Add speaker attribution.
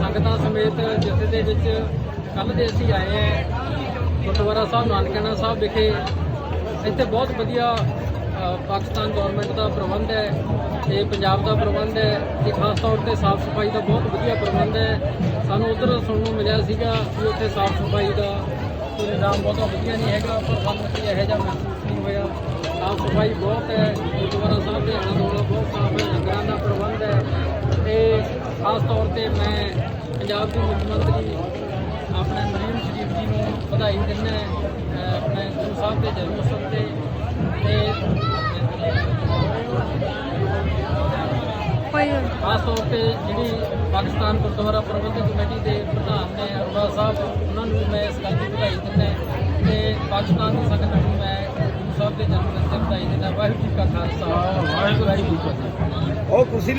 Speaker 1: ਸੰਗਤਾਂ ਸਮੇਤ ਜਿੱਥੇ ਦੇ ਵਿੱਚ ਕੱਲ ਦੇ ਅਸੀਂ ਆਏ ਹਾਂ, ਗੁਰਦੁਆਰਾ ਸਾਹਿਬ ਨਾਨਕਣਾ ਸਾਹਿਬ ਵਿਖੇ। ਇੱਥੇ ਬਹੁਤ ਵਧੀਆ ਪਾਕਿਸਤਾਨ ਗਵਰਨਮੈਂਟ ਦਾ ਪ੍ਰਬੰਧ ਹੈ, ਤੇ ਪੰਜਾਬ ਦਾ ਪ੍ਰਬੰਧ ਹੈ, ਤੇ ਖਾਸ ਤੌਰ ਤੇ ਸਾਫ਼ ਸਫ਼ਾਈ ਦਾ ਬਹੁਤ ਵਧੀਆ ਪ੍ਰਬੰਧ ਹੈ। ਸਾਨੂੰ ਉਧਰ ਸੁਣਨ ਨੂੰ ਮਿਲਿਆ ਸੀਗਾ ਕਿ ਉੱਥੇ ਸਾਫ਼ ਸਫ਼ਾਈ ਦਾ ਕੋਈ ਨਿਜ਼ਾਮ ਬਹੁਤਾ ਵਧੀਆ ਨਹੀਂ ਹੈਗਾ ਪਰ ਸਾਨੂੰ ਕੋਈ ਇਹੋ ਜਿਹਾ ਮਹਿਸੂਸ ਨਹੀਂ ਹੋਇਆ। ਸਾਫ਼ ਸਫ਼ਾਈ ਬਹੁਤ ਹੈ, ਗੁਰਦੁਆਰਾ ਸਾਹਿਬ ਦੇ ਆਲਾ ਦੁਆਲਾ ਬਹੁਤ ਸਾਫ਼ ਹੈ ਲੰਗਰਾਂ ਦਾ ਪ੍ਰਬੰਧ ਹੈ ਤੇ ਖਾਸ ਤੌਰ ਤੇ ਮੈਂ ਪੰਜਾਬ ਦੇ ਮੁੱਖ ਮੰਤਰੀ ਆਪਣੇ ਨਰੀਨ ਸ਼ਰੀਫ ਜੀ ਨੂੰ ਵਧਾਈ ਦਿੰਦਾ ਹੈ ਆਪਣੇ ਗੁਰੂ ਸਾਹਿਬ ਦੇ ਜਨਮ ਉਤਸਵ ਤੇ ਤੇ ਖਾਸ ਤੌਰ ਤੇ ਜਿਹੜੀ ਪਾਕਿਸਤਾਨ ਗੁਰਦੁਆਰਾ ਪ੍ਰਬੰਧਕ ਕਮੇਟੀ ਦੇ ਪ੍ਰਧਾਨ ਨੇ ਅਰਵਾ ਸਾਹਿਬ ਉਹਨਾਂ ਨੂੰ ਮੈਂ ਇਸ ਗੱਲ ਦੀ ਵਧਾਈ ਦਿੰਦਾ ਤੇ ਪਾਕਿਸਤਾਨ ਦੀ ਸੰਗਤ ਨੂੰ ਮੈਂ ਗੁਰੂ ਸਾਹਿਬ ਦੇ ਜਨਮ ਦਿਨ ਤੇ ਵਧਾਈ ਦਿੰਦਾ ਵਾਹਿਗੁਰੂ ਜੀ ਕਾ ਖਾਲਸਾ। ਵਾਹਿਗੁਰੂ ਜੀ ਕੀ ਫਤਿਹ।
Speaker 2: ਉਹ ਕੁਰਸੀ